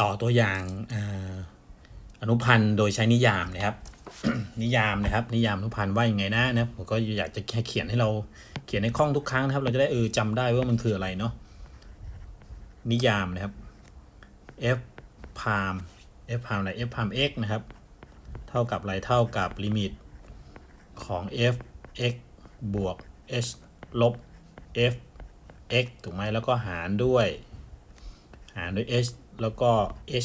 ต่อตัวอย่างออนุพันธ์โดยใช้นิยามนะครับ นิยามนะครับ นิยามอนุพันธ์ว่ายังไงนะนะผมก็อยากจะแค่เขียนให้เราเขียนในคล่องทุกครั้งนะครับ เราจะได้เออจำได้ว่ามันคืออะไรเนาะนิยามนะครับ f พาม f พามอะไร f พาม x นะครับ เท่ากับอะไรเท่ากับลิมิตของ f x บวก h ลบ f x ถูกไหมแล้วก็หารด้วย หารด้วย h แล้วก็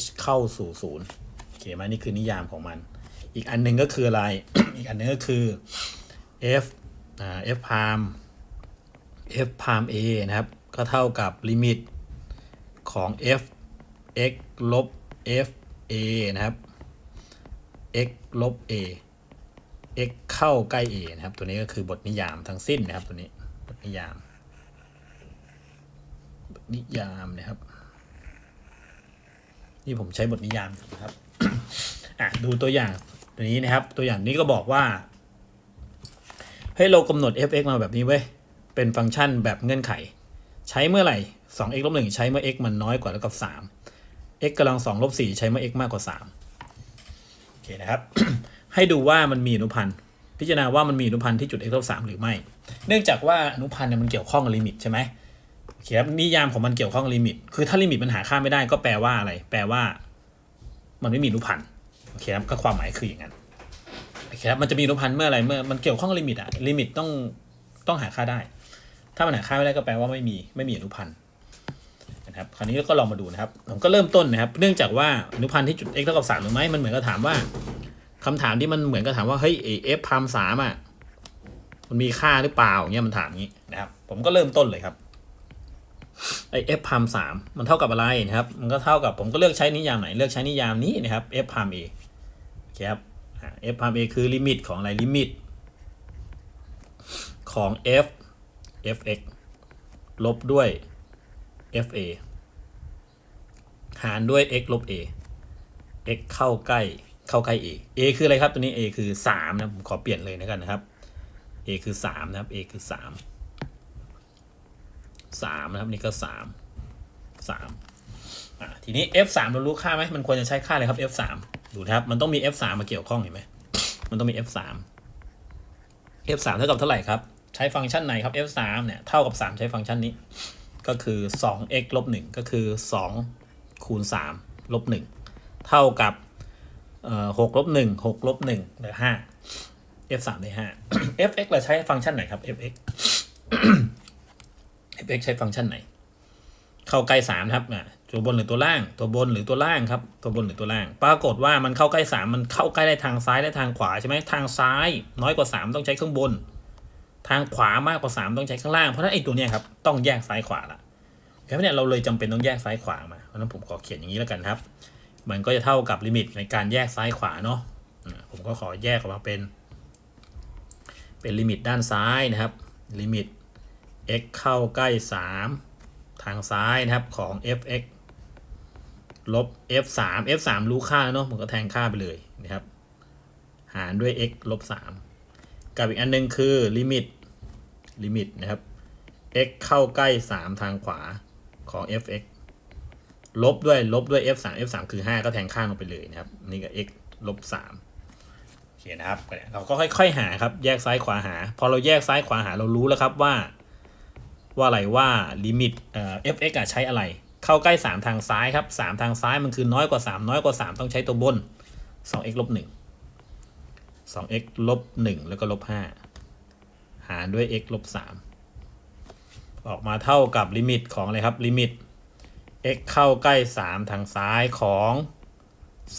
h เข้าสู่ศูนย์โอเคไหมนี่คือนิยามของมัน อีกอันหนึ่งก็คืออะไร อีกอันหนึงก็คือ f อ่า f พาม f พาม a นะครับ ก็เท่ากับลิมิตของ f x ลบ f a นะครับ x ลบ a x เข้าใกล้ a นะครับ ตัวนี้ก็คือบทนิยามทั้งสิ้นนะครับ ตัวนี้ บทนิยาม บทนิยามนะครับ นี่ผมใช้บทนิยามนะครับอะดูตัวอย่างตัวนี้นะครับ ตัวอย่างนี้ก็บอกว่าให้เรากำหนด f(x) มาแบบนี้เว้ยเป็นฟังก์ชันแบบเงื่อนไข ใช้เมื่อไหร่ 2x ลบ1ใช้เมื่อ x มันน้อยกว่าแล้วกับ 3 x กำลัง2ลบ4ใช้เมื่อ x มากกว่า3โอเคนะครับ ให้ดูว่ามันมีอนุพันธ์พิจารณาว่ามันมีอนุพันธ์ที่จุด x ลบ3หรือไม่ เนื่องจากว่าอนุพันธ์เนี่ยมันเกี่ยวข้องกับลิมิตใช่ไหม เคครับนิยามของมันเกี่ยวข้องลิมิต คือถ้าลิมิตมันหาค่าไม่ได้ก็แปลว่าอะไร แปลว่า มันไม่มีอนุพันธ์โอเคครับก็ความหมายคืออย่างนั้นโอเคครับมันจะมีอนุพันธ์เมื่ออะไรเมื่อมันเกี่ยวข้องลิมิตอะลิมิตต้องต้องหาค่าได้ ถ้ามันหาค่าไม่ได้ก็แปลว่าไม่มีไม่มีอนุพันธ์นะครับคราวนี้ก็ลองมาดูนะครับผมก็เริ่มต้นนะครับ เนื่องจากว่าอนุพันธ์ที่จุด x เท่ากับ3หรือไม่มันเหมือนกับถามว่าคำถามที่มันเหมือนกับถามว่าเฮ้ยเอฟพามสามอะมันมีค่าหรือเปล่าเงี้ยมันถามงี้นะครับ ผมก็เริ่มต้นเลยครับ ไอเอฟพามสามมันเท่ากับอะไรนะครับ มันก็เท่ากับผมก็เลือกใช้นิยามไหน เลือกใช้นิยามนี้นะครับ f พาม a โอเคครับ f พาม a คือลิมิตของอะไรลิมิต ของ f fx ลบด้วย fa หารด้วย x ลบ a x เข้าใกล้เข้าใกล้ a a คืออะไรครับตัวนี้ a คือ3นะผมขอเปลี่ยนเลยนะกันนะครับ a คือ3นะครับ a คือ3 3 นะครับนี่ก็ 3 3อะทีนี้ f 3เรารู้ค่าไหมมันควรจะใช้ค่าอะไรครับ f 3ดูนะครับ มันต้องมี f 3มาเกี่ยวข้องเห็นไหมมันต้องมี f 3 f 3เท่ากับเท่าไหร่ครับ ใช้ฟังก์ชันไหนครับ f 3เนี่ยเท่ากับ 3 ใช้ฟังก์ชันนี้ ก็คือ 2x ลบ1ก็คือ 2 คูณ3ลบ1เท่ากับเอ่อ6ลบ1 6ลบ1เหลือ5 f 3ได้5 fx เราใช้ฟังก์ชันไหนครับ fx fx ใช้ฟังก์ชันไหน เข้าใกล้3นะครับอะตัวบนหรือตัวล่าง ตัวบนหรือตัวล่างครับ ตัวบนหรือตัวล่าง ปรากฏว่ามันเข้าใกล้3มันเข้าใกล้ได้ทางซ้ายและทางขวาใช่ไหมทางซ้าย น้อยกว่า3ต้องใช้ข้างบน ทางขวามากกว่า3ต้องใช้ข้างล่าง เพราะฉะนั้นไอ้ตัวเนี้ยครับต้องแยกซ้ายขวาละเพราะฉะนั้เนี่ยเราเลยจำเป็นต้องแยกซ้ายขวามาเพราะนั้นผมขอเขียนอย่างนี้แล้วกันครับ มันก็จะเท่ากับลิมิตในการแยกซ้ายขวาเนาะผมก็ขอแยกออกมาเป็น เป็นลิมิตด้านซ้ายนะครับ ลิมิต x เข้าใกล้ 3 ทางซ้ายนะครับของ fx ลบ f 3 f 3รู้ค่าแล้วเนาะผมก็แทนค่าไปเลยนะครับ หารด้วย x ลบ3กับอีกอันหนึงคือลิมิตลิมิตนะครับ x เข้าใกล้ 3 ทางขวาของ fx ลบด้วยลบด้วย f 3 f 3คือ 5 ก็แทนค่าลงไปเลยนะครับ นี่ก็ x ลบ3โอเคนะครับ เราก็ค่อย ๆ หาครับ แยกซ้ายขวาหา พอเราแยกซ้ายขวาหาเรารู้แล้วครับว่า ว่าอะไรว่าลิมิตเอ่อ fx อะใช้อะไร เข้าใกล้ 3 ทางซ้ายครับ 3 ทางซ้ายมันคือน้อยกว่า 3 น้อยกว่า 3 ต้องใช้ตัวบน 2x ลบ1 2x ลบ1แล้วก็ลบ5หารด้วย x ลบ3ออกมาเท่ากับลิมิตของอะไรครับ ลิมิต x เข้าใกล้ 3 ทางซ้ายของ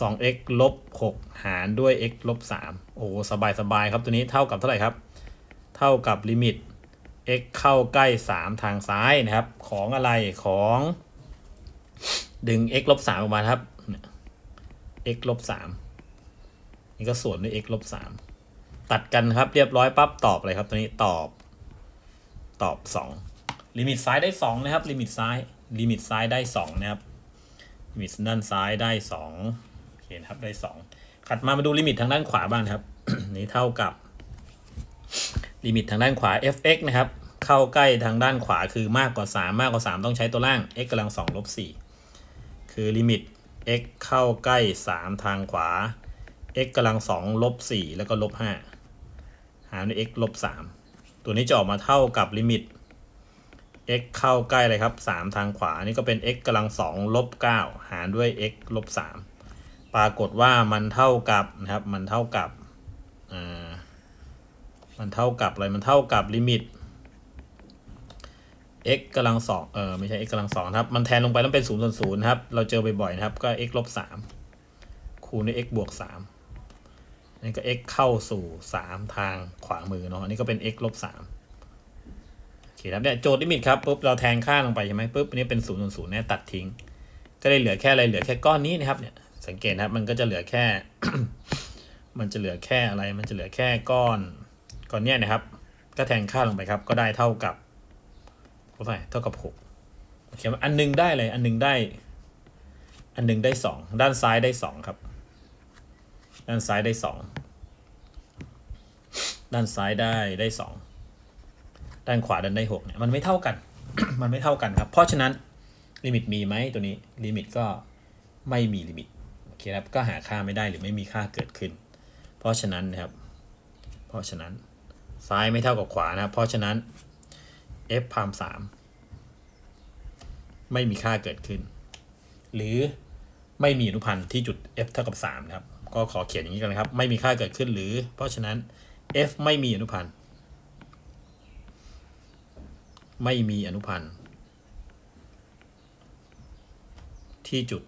2x ลบ6หารด้วย x ลบ3โอ้สบายสบายครับตัวนี้เท่ากับเท่าไหร่ครับ เท่ากับลิมิต x เข้าใกล้ 3 ทางซ้ายนะครับ ของอะไรของดึง x ลบ3ออกมาครับ x ลบ3นี่ก็ส่วนด้วย x ลบ3ตัดกันครับเรียบร้อยปั๊บตอบเลยครับตัวนี้ตอบตอบ2ลิมิตซ้ายได้2นะครับ ลิมิตซ้ายลิมิตซ้ายได้2นะครับลิมิตด้านซ้ายได้2โอเคนครับได้2ขัดมามาดูลิมิตทางด้านขวาบ้างครับ นี่เท่ากับ ลิมิตทางด้านขวา fx นะครับ เข้าใกล้ทางด้านขวาคือมากกว่า 3 มากกว่า 3 ต้องใช้ตัวล่าง x กำลัง2ลบ4คือลิมิต x เข้าใกล้สามทางขวา x กำลังสองลบสี่แล้วก็ลบห้าหารด้วย x ลบสามตัวนี้จะออกมาเท่ากับลิมิต x เข้าใกล้เลยครับสามทางขวา นี่ก็เป็น x กำลังสองลบเก้าหารด้วย x ลบสามปรากฏว่ามันเท่ากับนะครับ มันเท่ากับ อ่า มันเท่ากับอะไร มันเท่ากับลิมิต x กำลังสองเออไม่ใช่ x กำลังสองครับ มันแทนลงไปแล้วเป็นศูนย์ส่วนศูนย์นะครับ เราเจอบ่อยๆนะครับ ก็ x ลบสามคูณด้วย x บวกสามนี่ก็ x เข้าสู่สามทางขวามือเนาะอันนี้ก็เป็น x ลบสามโอเคครับเนี่ยโจทย์ลิมิตครับปุ๊บเราแทนค่าลงไปใช่ไหมปุ๊บอันนี้เป็นศูนย์ส่วนศูนย์เนี่ยตัดทิ้ง ก็เลยเหลือแค่อะไรเหลือแค่ก้อนนี้นะครับเนี่ยสังเกตนะครับมันก็จะเหลือแค่ มันจะเหลือแค่อะไร มันจะเหลือแค่ก้อนก้อนเนี้ยนะครับ ก็แทนค่าลงไปครับ ก็ได้เท่ากับ เท่าไหร่เท่ากับหกโอเคอันหนึงได้เลย อันหนึงได้ อันหนึงได้สองด้านซ้ายได้สองครับ ด้านซ้ายได้สองด้านซ้ายได้ได้สองด้านขวาดันได้หกเนี่ยมันไม่เท่ากัน มันไม่เท่ากันครับ เพราะฉะนั้นลิมิตมีไหมตัวนี้ลิมิตก็ไม่มีลิมิตโอเคครับก็หาค่าไม่ได้หรือไม่มีค่าเกิดขึ้น เพราะฉะนั้นนะครับ เพราะฉะนั้นซ้ายไม่เท่ากับขวานะครับเพราะฉะนั้น f พามสามไม่มีค่าเกิดขึ้น หรือไม่มีอนุพันธ์ที่จุด f เท่ากับ3นะครับ ก็ขอเขียนอย่างนี้กันนะครับ ไม่มีค่าเกิดขึ้นหรือ เพราะฉะนั้น f ไม่มีอนุพันธ์ ไม่มีอนุพันธ์ ที่จุด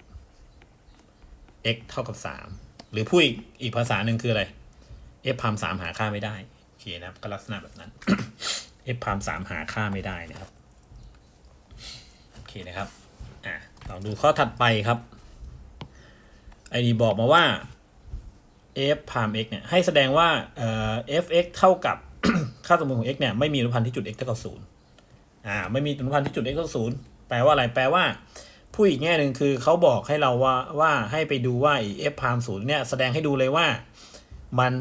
x เท่ากับ 3 หรือพูดอีกอีกภาษาหนึ่งคืออะไร f พามสามหาค่าไม่ได้ โอเคนะครับ ก็ลักษณะแบบนั้น f พามสามหาค่าไม่ได้นะครับโอเคนะครับอะลองดูข้อถัดไปครับไอ้นี่บอกมาว่า f พาม x เนี่ยให้แสดงว่าเอ่อ fx เท่ากับค่าสมมติของ x เนี่ยไม่มีอนุพันธ์ที่จุด x เท่ากับศูนย์อ่าไม่มีอนุพันธ์ที่จุด x เท่ากับศูนย์แปลว่าอะไรแปลว่าผู้อีกแง่หนึ่งคือเขาบอกให้เราว่าว่าให้ไปดูว่า f พามศูนย์เนี่ยแสดงให้ดูเลยว่ามัน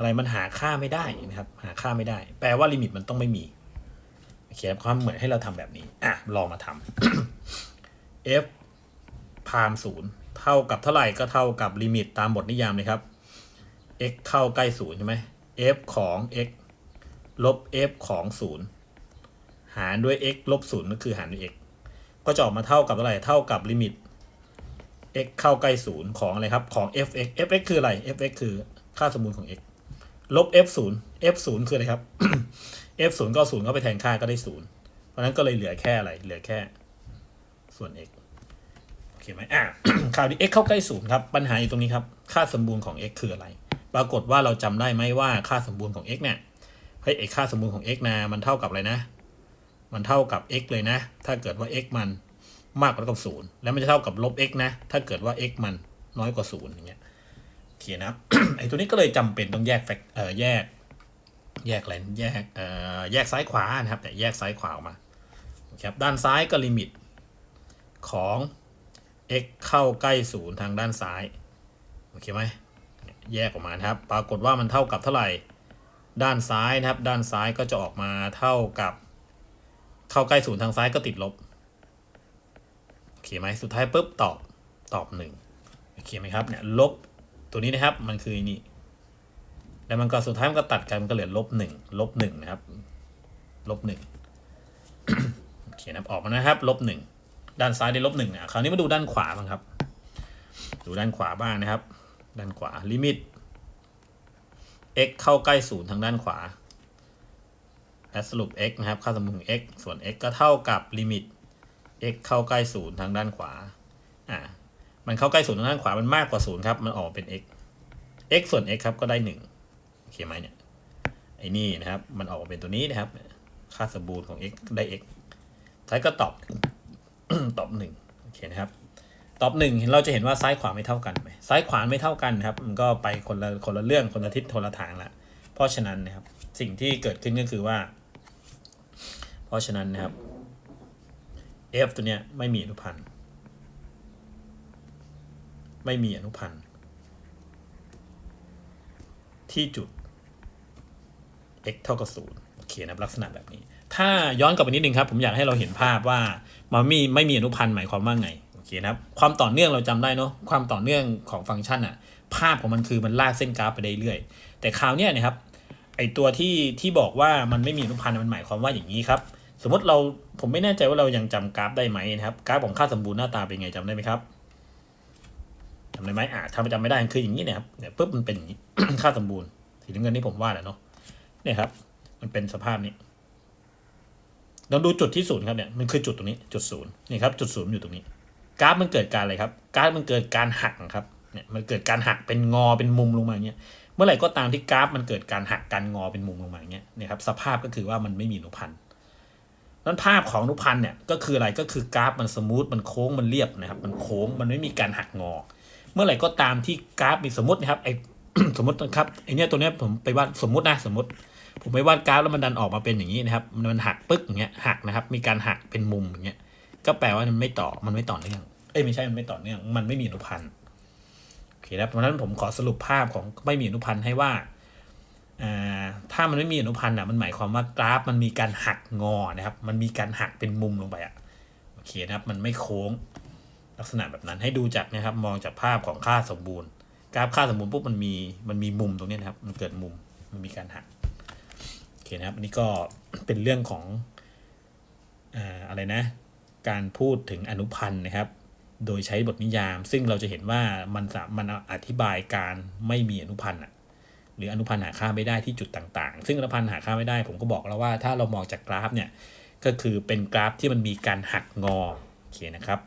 อะไรมันหาค่าไม่ได้นะครับ หาค่าไม่ได้ แปลว่าลิมิตมันต้องไม่มีเคครับความเหมือนให้เราทำแบบนี้ อะ ลองมาทำ f พามศูนย์เท่ากับเท่าไหร่ก็เท่ากับลิมิตตามบทนิยามเลยครับ x เข้าใกล้ศูนย์ใช่ไหม f ของ x ลบ f ของศูนย์หารด้วย x ลบศูนย์ก็คือหารด้วย x ก็จะออกมาเท่ากับเท่าไหร่เท่ากับลิมิต x เข้าใกล้ศูนย์ของอะไรครับ ของ fx fx คืออะไร fx คือค่าสมมูลของ x ลบ f ศูนย์ f ศูนย์คืออะไรครับ f ศูนย์ก็ศูนย์ก็ไปแทนค่าก็ได้ศูนย์เพราะนั้นก็เลยเหลือแค่อะไร เหลือแค่ส่วน x โอเคไหมอะคราวนี้ x เข้าใกล้ศูนย์ครับ ปัญหาอยู่ตรงนี้ครับ ค่าสมบูรณ์ของ x คืออะไร ปรากฏว่าเราจำได้ไหมว่าค่าสมบูรณ์ของ x เนี่ยเฮ้ยไอค่าสมบูรณ์ของ x นะ มันเท่ากับอะไรนะ มันเท่ากับ x เลยนะ ถ้าเกิดว่า x มันมากกว่ากับศูนย์แล้วมันจะเท่ากับลบ x นะ ถ้าเกิดว่า x มันน้อยกว่าศูนย์อย่างเงี้ย โอเคนะครับไอตัวนี้ก็เลยจำเป็นต้องแยกแฟกเอ่อแยก แยกอะไรแยกเอ่อแยกซ้ายขวานะครับแต่แยกซ้ายขวาออกมาครับด้านซ้ายก็ลิมิตของ x เข้าใกล้ศูนย์ทางด้านซ้ายโอเคไหมแยกออกมานะครับ ปรากฏว่ามันเท่ากับเท่าไหร่ ด้านซ้ายนะครับ ด้านซ้ายก็จะออกมาเท่ากับ เข้าใกล้ศูนย์ทางซ้ายก็ติดลบโอเคไหมสุดท้ายปุ๊บตอบตอบหนึ่งโอเคไหมครับเนี่ยลบ ตัวนี้นะครับมันคือนี่ แล้วมันก็สุดท้ายมันก็ตัดกันมันก็เหลือลบหนึ่งลบหนึ่งนะครับ ลบหนึ่งโอเคนะครับออกมานะครับ ลบหนึ่งด้านซ้ายได้ลบหนึ่งนะคราวนี้มาดูด้านขวาบ้างครับ ดูด้านขวาบ้างนะครับ ด้านขวาลิมิต x เข้าใกล้ศูนย์ทางด้านขวาและสรุป x นะครับ ค่าสมมติของ x ส่วน x ก็เท่ากับลิมิต x เข้าใกล้ศูนย์ทางด้านขวา อ่า มันเข้าใกล้ศูนย์ทางด้านขวามันมากกว่าศูนย์ครับ มันออกเป็น x x ส่วน x ครับก็ได้หนึ่งโอเคไหมเนี่ยไอ้นี่นะครับ มันออกมาเป็นตัวนี้นะครับ ค่าสมบูรณ์ของ x ได้ x ท้ายก็ตอบตอบหนึ่งโอเคนะครับตอบหนึ่งเราจะเห็นว่าซ้ายขวาไม่เท่ากันไหมซ้ายขวาไม่เท่ากันครับ มันก็ไปคนละคนละเรื่องคนละทิศคนละทางละเพราะฉะนั้นนะครับ สิ่งที่เกิดขึ้นก็คือว่า เพราะฉะนั้นนะครับ f ตัวเนี้ยไม่มีอนุพันธ์ ไม่มีอนุพันธ์ ที่จุด x เท่ากับศูนย์โอเคนะลักษณะแบบนี้ ถ้าย้อนกลับไปนิดนึงครับ ผมอยากให้เราเห็นภาพว่ามันมีไม่มีอนุพันธ์หมายความว่าไงโอเคนะครับความต่อเนื่องเราจำได้เนาะความต่อเนื่องของฟังก์ชันอะภาพของมันคือมันลากเส้นกราฟไปได้เรื่อยแต่คราวเนี้ยนะครับไอตัวที่ที่บอกว่ามันไม่มีอนุพันธ์มันหมายความว่าอย่างนี้ครับ สมมติเราผมไม่แน่ใจว่าเรายังจำกราฟได้ไหมนะครับกราฟของค่าสมบูรณ์หน้าตาเป็นไงจำได้ไหมครับำได้ไหมอ่าถ้าจำไม่ได้คืออย่างนี้เนะครับเนี่ยปุ๊บมันเป็นอย่างนี้ค่าสมบูรณ์สีน้ำเงินที่ผมว่าแหละเนาะเนี่ยครับ มันเป็นสภาพนี้เราดูจุดที่ศูนย์ครับเนี่ยมันคือจุดตรงนี้จุดศูนย์นี่ครับจุดศูนย์อยู่ตรงนี้ กราฟมันเกิดการอะไรครับกราฟมันเกิดการหักครับเนี่ยมันเกิดการหักเป็นงอเป็นมุมลงมาอย่างเงี้ยเมื่อไหร่ก็ตามที่กราฟมันเกิดการหักการงอเป็นมุมลงมาอย่างเงี้ยเนี่ยครับสภาพก็คือว่ามันไม่มีอนุพันธ์นั้นภาพของอนุพันธ์เนี่ยก็คืออะไรก็คือกราฟมันสมูทมันโค้งมันเรียบนะครับ มันโค้งมันไม่มีการหักงอ เมื่อไหร่ก็ตามที่กราฟมีสมมตินะครับไอสมมตินะครับไอเนี้ยตัวเนี้ยผมไปวาดสมมตินะสมมติ ผมไปวาดกราฟแล้วมันดันออกมาเป็นอย่างนี้นะครับ มันหักปึ๊กอย่างเงี้ยหักนะครับ มีการหักเป็นมุมอย่างเงี้ยก็แปลว่ามันไม่ต่อมันไม่ต่อเนื่องเอ้ยไม่ใช่มันไม่ต่อเนื่องมันไม่มีอนุพันธ์โอเคนะครับเพราะนั้นผมขอสรุปภาพของไม่มีอนุพันธ์ให้ว่าอ่าถ้ามันไม่มีอนุพันธ์อะมันหมายความว่ากราฟมันมีการหักงอนะครับ มันมีการหักเป็นมุมลงไปอะโอเคนะครับ มันไม่โค้ง ลักษณะแบบนั้นให้ดูจากนะครับ มองจากภาพของค่าสมบูรณ์ กราฟค่าสมบูรณ์ปุ๊บมันมีมันมีมุมตรงนี้นะครับ มันเกิดมุมมันมีการหักโอเคนะครับ อันนี้ก็เป็นเรื่องของอะไรนะ การพูดถึงอนุพันธ์นะครับ โดยใช้บทนิยาม ซึ่งเราจะเห็นว่ามันมันอธิบายการไม่มีอนุพันธ์หรืออนุพันธ์หาค่าไม่ได้ที่จุดต่างๆ ซึ่งอนุพันธ์หาค่าไม่ได้ ผมก็บอกแล้วว่าถ้าเรามองจากกราฟเนี่ยก็คือเป็นกราฟที่มันมีการหักงอโอเคนะครับ